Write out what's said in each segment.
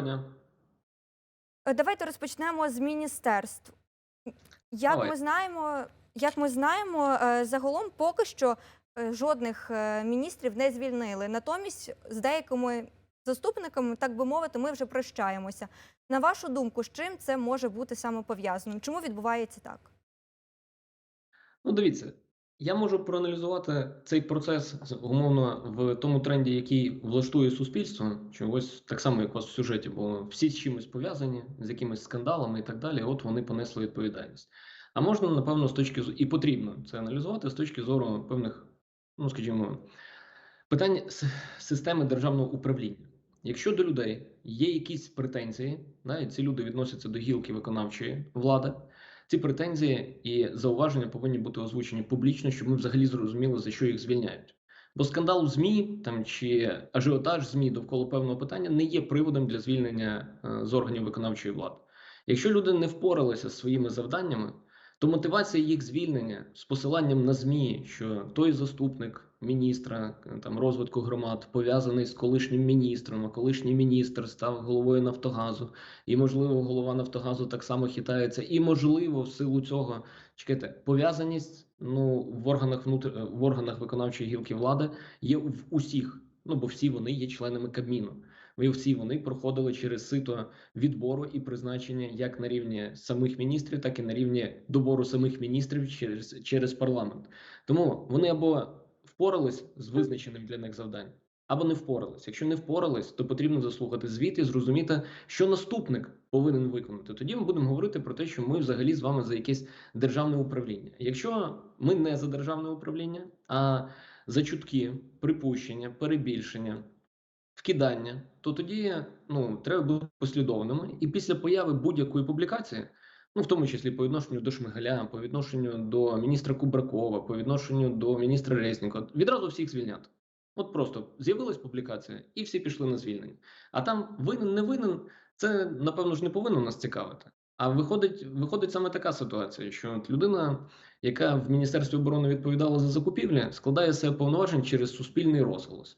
дня. Е, Давайте розпочнемо з міністерств. Як Давай. ми знаємо, як ми знаємо, е, загалом поки що е, жодних міністрів не звільнили. Натомість з деякими заступниками, так би мовити, ми вже прощаємося. На вашу думку, з чим це може бути саме пов'язано? Чому відбувається так? Ну, дивіться, я можу проаналізувати цей процес умовно в тому тренді, який влаштує суспільство. Що ось так само, як у вас в сюжеті було, всі з чимось пов'язані, з якимись скандалами і так далі. От вони понесли відповідальність. А можна, напевно, з точки зору, і потрібно це аналізувати з точки зору певних, ну скажімо, питань системи державного управління. Якщо до людей є якісь претензії, да, і ці люди відносяться до гілки виконавчої влади, ці претензії і зауваження повинні бути озвучені публічно, щоб ми взагалі зрозуміли, за що їх звільняють. Бо скандал в ЗМІ там чи ажіотаж ЗМІ довкола певного питання не є приводом для звільнення е, з органів виконавчої влади. Якщо люди не впоралися з своїми завданнями, то мотивація їх звільнення з посиланням на ЗМІ, що той заступник міністра е, там розвитку громад пов'язаний з колишнім міністром, а колишній міністр став головою Нафтогазу, і можливо голова Нафтогазу так само хитається, і можливо, в силу цього чекайте, пов'язаність ну в органах внутр... е, в органах виконавчої гілки влади є в усіх. Ну бо всі вони є членами Кабміну. Ви всі вони проходили через сито відбору і призначення як на рівні самих міністрів, так і на рівні добору самих міністрів через, через парламент. Тому вони або впорались з визначеним для них завданням, або не впорались. Якщо не впорались, то потрібно заслухати звіт і зрозуміти, що наступник повинен виконати. Тоді ми будемо говорити про те, що ми взагалі з вами за якесь державне управління. Якщо ми не за державне управління, а за чутки, припущення, перебільшення. Вкидання, то тоді ну треба бути послідовними, і після появи будь-якої публікації, ну в тому числі по відношенню до Шмигаля, по відношенню до міністра Кубракова, по відношенню до міністра Резнікова, відразу всіх звільняти. От просто з'явилась публікація, і всі пішли на звільнення. А там винен, не винен, це напевно ж не повинно нас цікавити. А виходить, виходить саме така ситуація, що от людина, яка в Міністерстві оборони відповідала за закупівлі, складає себе повноважень через суспільний розголос.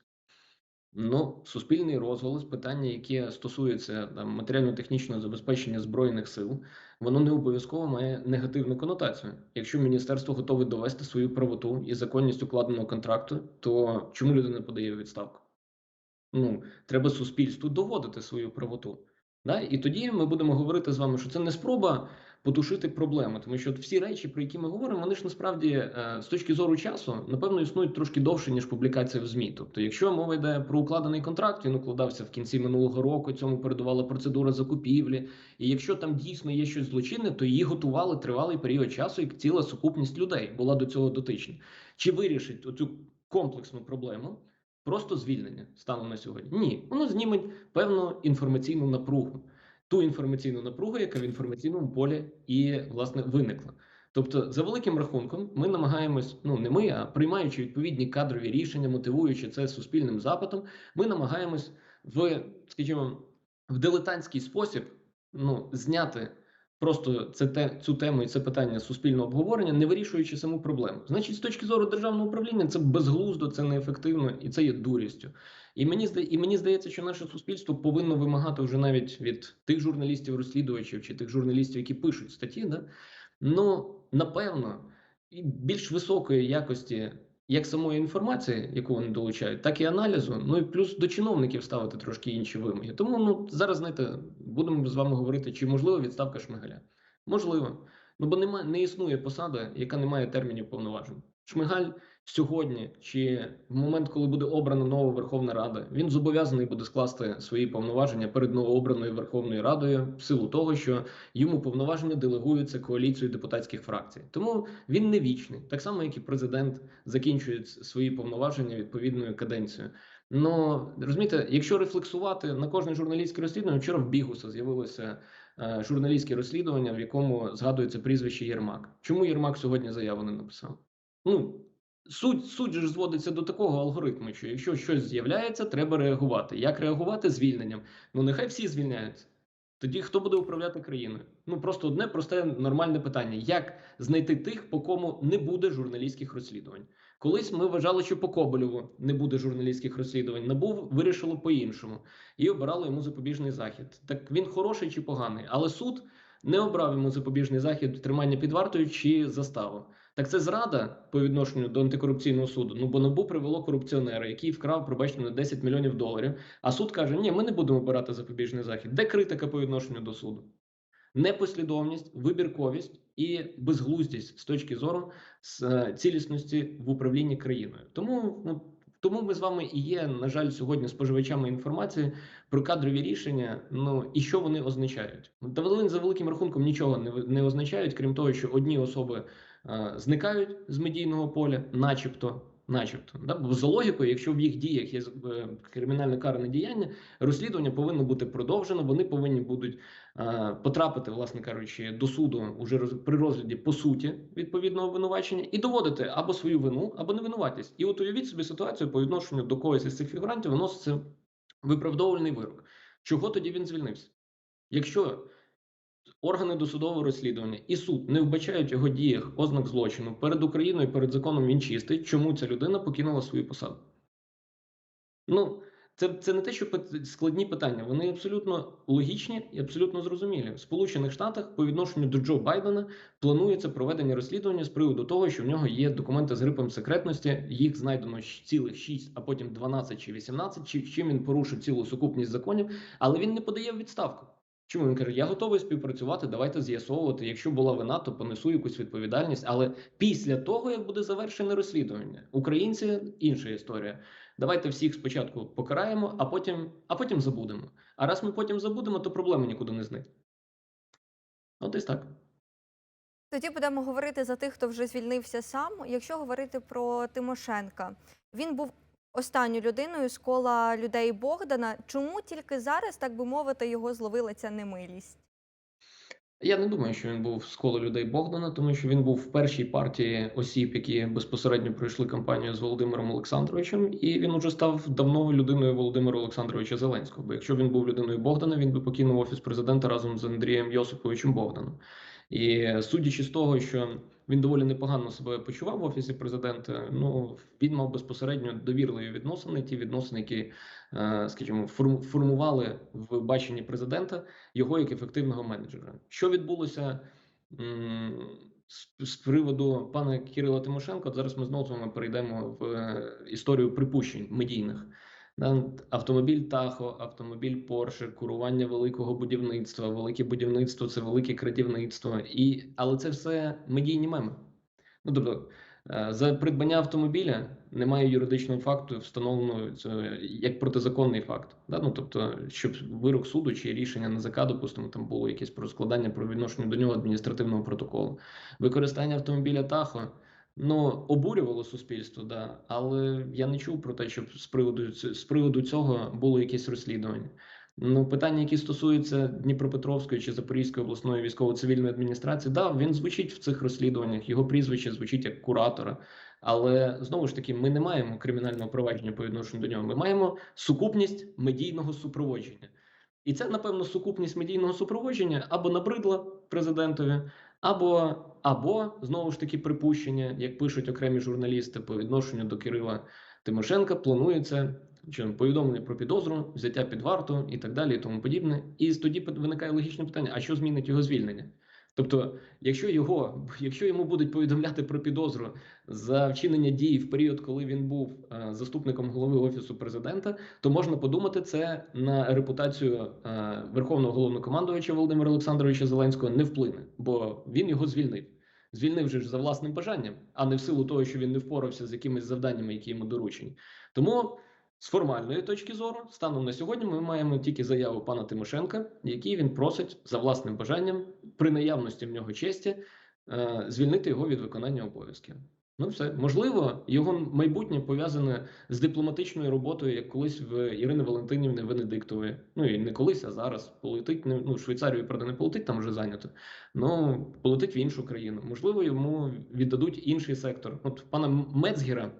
Ну, суспільний розголос, питання, яке стосується матеріально-технічного забезпечення збройних сил, воно не обов'язково має негативну конотацію. Якщо міністерство готове довести свою правоту і законність укладеного контракту, то чому людина подає відставку? Ну, треба суспільству доводити свою правоту. Да? І тоді ми будемо говорити з вами, що це не спроба потушити проблеми, тому що всі речі, про які ми говоримо, вони ж насправді е, з точки зору часу, напевно, існують трошки довше, ніж публікація в ЗМІ. Тобто, якщо мова йде про укладений контракт, він укладався в кінці минулого року, цьому передувала процедура закупівлі. І якщо там дійсно є щось злочинне, то її готували тривалий період часу, і ціла сукупність людей була до цього дотична. Чи вирішить оцю комплексну проблему? Просто звільнення станом на сьогодні. Ні, воно зніме певну інформаційну напругу, ту інформаційну напругу, яка в інформаційному полі і власне виникла. Тобто, за великим рахунком, ми намагаємось, ну не ми, а приймаючи відповідні кадрові рішення, мотивуючи це суспільним запитом, ми намагаємось в, скажімо, в дилетантський спосіб ну, зняти просто це те, цю тему і це питання суспільного обговорення, не вирішуючи саму проблему. Значить, з точки зору державного управління, це безглуздо, це неефективно і це є дурістю. І мені і мені здається, що наше суспільство повинно вимагати вже навіть від тих журналістів-розслідувачів чи тих журналістів, які пишуть статті, да? ну напевно, і більш високої якості. Як самої інформації, яку вони долучають, так і аналізу. Ну і плюс до чиновників ставити трошки інші вимоги. Тому ну зараз знаєте, будемо з вами говорити, чи можливо відставка Шмигаля. Можливо. Ну бо немає, не існує посада, яка не має термінів повноважень. Шмигаль сьогодні, чи в момент, коли буде обрана нова Верховна Рада, він зобов'язаний буде скласти свої повноваження перед новообраною Верховною Радою в силу того, що йому повноваження делегуються коаліцією депутатських фракцій. Тому він не вічний, так само як і президент закінчує свої повноваження відповідною каденцією. Ну розумієте, якщо рефлексувати на кожне журналістське розслідування, вчора в Бігуса з'явилося е, журналістське розслідування, в якому згадується прізвище Єрмак. Чому Єрмак сьогодні заяву не написав? Ну суть суть ж зводиться до такого алгоритму, що якщо щось з'являється, треба реагувати. Як реагувати звільненням? Ну нехай всі звільняються. Тоді хто буде управляти країною? Ну просто одне просте нормальне питання: як знайти тих, по кому не буде журналістських розслідувань? Колись ми вважали, що по Коболєву не буде журналістських розслідувань. НАБУ вирішило по-іншому і обирало йому запобіжний захід. Так він хороший чи поганий, але суд не обрав йому запобіжний захід тримання під вартою чи заставу. Так це зрада по відношенню до антикорупційного суду. Ну бо НАБУ привело корупціонера, який вкрав, пробачте, на 10 мільйонів доларів. А суд каже: ні, ми не будемо обирати запобіжний захід. Де критика по відношенню до суду? Непослідовність, вибірковість і безглуздість з точки зору з е, цілісності в управлінні країною. Тому ну. Тому ми з вами і є, на жаль, сьогодні споживачами інформації про кадрові рішення. Ну і що вони означають? Та за великим рахунком нічого не, не означають, крім того, що одні особи зникають з медійного поля, начебто. Начебто, да? бо за логікою, якщо в їх діях є е, кримінальне карне діяння, розслідування повинно бути продовжено. Вони повинні будуть е, потрапити, власне кажучи, до суду уже роз, при розгляді по суті відповідного обвинувачення і доводити або свою вину, або невинуватість. І от уявіть собі ситуацію по відношенню до когось із цих фігурантів виноситься виправдовувальний вирок. Чого тоді він звільнився? Якщо органи досудового розслідування і суд не вбачають його діях ознак злочину перед Україною, перед законом він чистий, чому ця людина покинула свою посаду? Ну, це, це не те, що складні питання, вони абсолютно логічні і абсолютно зрозумілі. В Сполучених Штатах по відношенню до Джо Байдена планується проведення розслідування з приводу того, що в нього є документи з грипом секретності. Їх знайдено цілих 6, а потім 12 чи 18, чи чим він порушив цілу сукупність законів, але він не подає відставку. Чому він каже, я готовий співпрацювати, давайте з'ясовувати. Якщо була вина, то понесу якусь відповідальність. Але після того, як буде завершене розслідування, українці інша історія. Давайте всіх спочатку покараємо, а потім, а потім забудемо. А раз ми потім забудемо, то проблеми нікуди не зникне. От десь так. Тоді будемо говорити за тих, хто вже звільнився сам. Якщо говорити про Тимошенка, він був останньою людиною з кола людей Богдана. Чому тільки зараз, так би мовити, його зловила ця немилість? Я не думаю, що він був з кола людей Богдана, тому що він був в першій партії осіб, які безпосередньо пройшли кампанію з Володимиром Олександровичем, і він уже став давно людиною Володимира Олександровича Зеленського. Бо якщо він був людиною Богдана, він би покинув офіс президента разом з Андрієм Йосиповичем Богданом. І судячи з того, що він доволі непогано себе почував в офісі президента, ну він мав безпосередньо довірливі відносини, ті відносини, які, е, скажімо, формували в баченні президента його як ефективного менеджера. Що відбулося з, приводу пана Кирила Тимошенко? Зараз ми знову перейдемо в е, історію припущень медійних. Да, Автомобіль Тахо, автомобіль Порше, курування великого будівництва. Велике будівництво це велике крадівництво. І, але це все медійні меми. Ну тобто, е, за придбання автомобіля немає юридичного факту, встановленого це як протизаконний факт. Да? Ну, тобто, щоб вирок суду чи рішення НАЗК, допустимо, там було якесь про складання про відношення до нього адміністративного протоколу. Використання автомобіля Тахо ну обурювало суспільство, да, але я не чув про те, щоб з приводу з приводу цього було якесь розслідування. Ну, питання, які стосуються Дніпропетровської чи Запорізької обласної військово-цивільної адміністрації, да, він звучить в цих розслідуваннях, його прізвище звучить як куратора. Але знову ж таки, ми не маємо кримінального провадження по відношенню до нього. Ми маємо сукупність медійного супроводження. І це, напевно, сукупність медійного супроводження або набридла президентові, або, або знову ж таки припущення, як пишуть окремі журналісти по відношенню до Кирила Тимошенка, планується чи повідомлення про підозру, взяття під варту і так далі, і тому подібне. І тоді виникає логічне питання: а що змінить його звільнення? Тобто, якщо його, якщо йому будуть повідомляти про підозру за вчинення дій в період, коли він був е, заступником голови офісу президента, то можна подумати це на репутацію е, верховного головнокомандувача Володимира Олександровича Зеленського не вплине, бо він його звільнив. Звільнив же ж за власним бажанням, а не в силу того, що він не впорався з якимись завданнями, які йому доручені. Тому з формальної точки зору, станом на сьогодні, ми маємо тільки заяву пана Тимошенка, який він просить за власним бажанням, при наявності в нього честі, е, звільнити його від виконання обов'язків. Ну, все можливо, його майбутнє пов'язане з дипломатичною роботою, як колись в Ірини Валентинівни Венедиктової. Ну і не колись, а зараз полетить. Ну, Швейцарію, правда, не полетить, там вже зайнято. Ну полетить в іншу країну. Можливо, йому віддадуть інший сектор. От пана Мецгера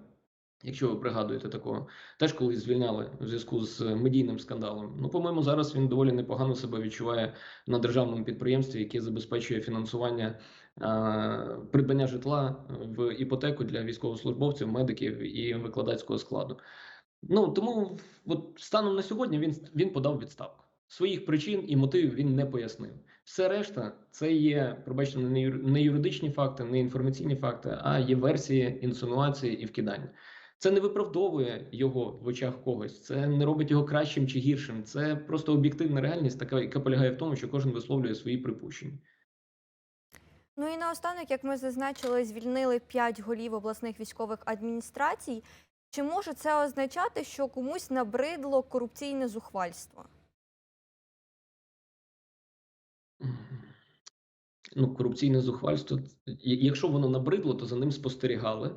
Якщо ви пригадуєте такого, теж колись звільняли в зв'язку з медійним скандалом. Ну, по-моєму, зараз він доволі непогано себе відчуває на державному підприємстві, яке забезпечує фінансування е, придбання житла в іпотеку для військовослужбовців, медиків і викладацького складу. Ну тому от станом на сьогодні він, він подав відставку. Своїх причин і мотивів він не пояснив. Все решта це є, пробачте, не юридичні факти, не інформаційні факти, а є версії, інсинуації і вкидання. Це не виправдовує його в очах когось, це не робить його кращим чи гіршим. Це просто об'єктивна реальність, така, яка полягає в тому, що кожен висловлює свої припущення. Ну і наостанок, як ми зазначили, звільнили 5 голів обласних військових адміністрацій. Чи може це означати, що комусь набридло корупційне зухвальство? Ну, корупційне зухвальство. Якщо воно набридло, то за ним спостерігали.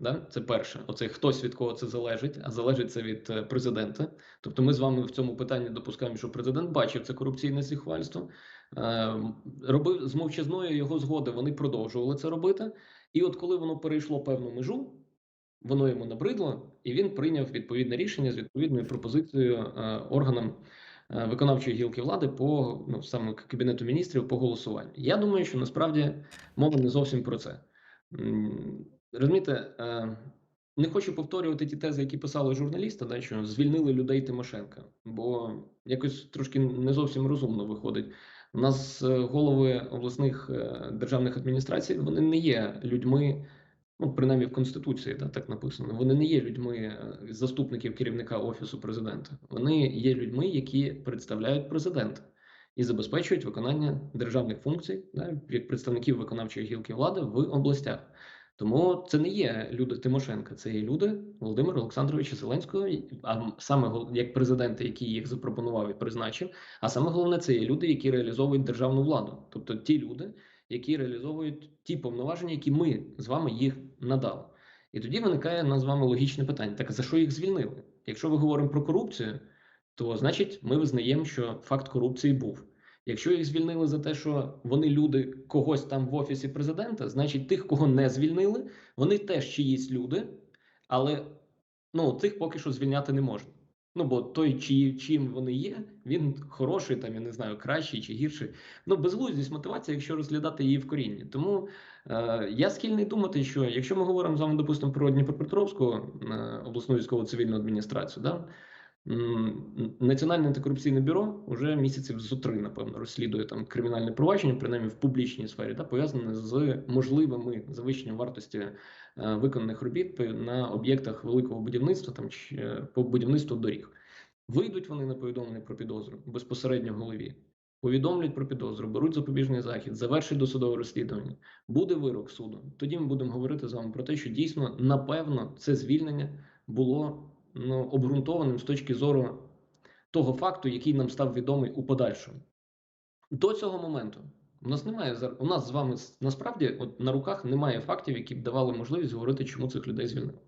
Да? Це перше. Оце хтось від кого це залежить, а залежить це від е, президента. Тобто, ми з вами в цьому питанні допускаємо, що президент бачив це корупційне зухвальство, е, робив з мовчазною його згоди. Вони продовжували це робити. І от коли воно перейшло певну межу, воно йому набридло, і він прийняв відповідне рішення з відповідною пропозицією е, органам виконавчої гілки влади по ну саме кабінету міністрів по голосуванню. Я думаю, що насправді мова не зовсім про це. Розумієте, е, не хочу повторювати ті тези, які писали журналісти, да, що звільнили людей Тимошенка, бо якось трошки не зовсім розумно виходить. У нас е, голови обласних е, державних адміністрацій вони не є людьми, ну принаймні в конституції, да, так написано. Вони не є людьми заступників керівника офісу президента. Вони є людьми, які представляють президента і забезпечують виконання державних функцій, да, як представників виконавчої гілки влади в областях. Тому це не є люди Тимошенка, це є люди Володимира Олександровича Зеленського, а саме як президента, який їх запропонував і призначив. А саме головне, це є люди, які реалізовують державну владу, тобто ті люди, які реалізовують ті повноваження, які ми з вами їх надали. І тоді виникає нас з вами логічне питання: так за що їх звільнили? Якщо ми говоримо про корупцію, то значить ми визнаємо, що факт корупції був. Якщо їх звільнили за те, що вони люди когось там в офісі президента, значить тих, кого не звільнили, вони теж чиїсь люди, але ну цих поки що звільняти не можна. Ну бо той, чиї, чим вони є, він хороший, там я не знаю, кращий чи гірший. Ну безглуздість мотивація, якщо розглядати її в корінні. Тому е, я схильний думати, що якщо ми говоримо з вами, допустимо, про Дніпропетровську е, обласну військову цивільну адміністрацію, да, Національне антикорупційне бюро вже місяців зо три, напевно, розслідує там кримінальне провадження, принаймні в публічній сфері, да, пов'язане з можливими завищенням вартості е, виконаних робіт на об'єктах великого будівництва там чи е, по будівництву доріг. Вийдуть вони на повідомлення про підозру безпосередньо голові, повідомлять про підозру, беруть запобіжний захід, завершать досудове розслідування. Буде вирок суду. Тоді ми будемо говорити з вами про те, що дійсно напевно це звільнення було обґрунтованим з точки зору того факту, який нам став відомий у подальшому. До цього моменту у нас немає у нас з вами насправді от на руках немає фактів, які б давали можливість говорити, чому цих людей звільнили.